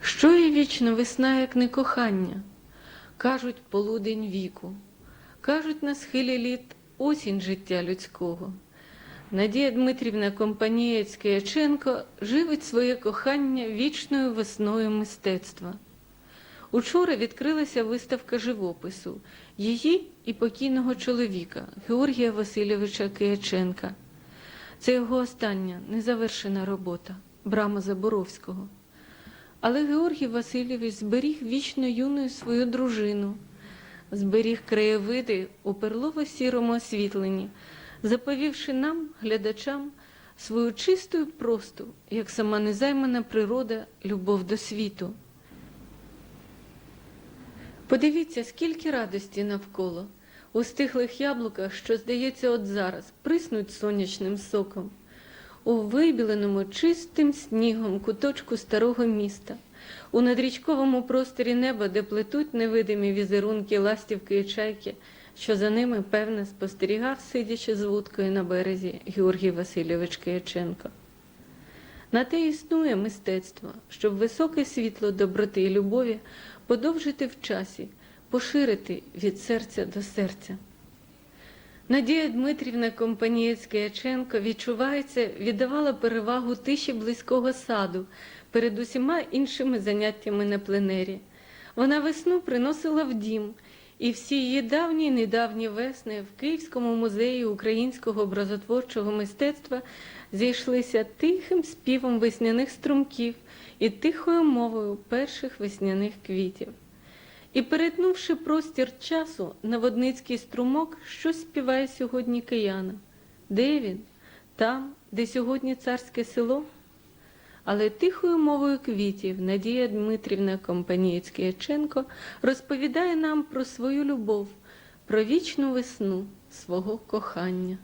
Що є вічна весна, як не кохання? Кажуть, полудень віку, кажуть, на схилі літ осінь життя людського. Надія Дмитрівна Компанієць Кияченко живить своє кохання вічною весною мистецтва. Учора відкрилася виставка живопису її і покійного чоловіка Георгія Васильовича Кияченка. Це його остання незавершена робота Брама Заборовського. Але Георгій Васильович зберіг вічно юною свою дружину, зберіг краєвиди у перлово-сірому освітленні, заповівши нам, глядачам, свою чисту і просту, як сама незаймана природа, любов до світу. Подивіться, скільки радості навколо, у стихлих яблуках, що, здається, от зараз приснуть сонячним соком, у вибіленому чистим снігом куточку старого міста, у надрічковому просторі неба, де плетуть невидимі візерунки ластівки і чайки, що за ними, певне, спостерігав, сидячи з вудкою на березі Георгій Васильович Кияченко. На те існує мистецтво, щоб високе світло доброти і любові подовжити в часі, поширити від серця до серця. Надія Дмитрівна Компанієць Кияченко відчувається, віддавала перевагу тиші близького саду перед усіма іншими заняттями на пленері. Вона весну приносила в дім, і всі її давні і недавні весни в Київському музеї українського образотворчого мистецтва зійшлися тихим співом весняних струмків і тихою мовою перших весняних квітів. І, перетнувши простір часу, наводницький струмок, що співає сьогодні кияна. Де він? Там, де сьогодні царське село? Але тихою мовою квітів Надія Дмитрівна Компанієць Кияченко розповідає нам про свою любов, про вічну весну свого кохання.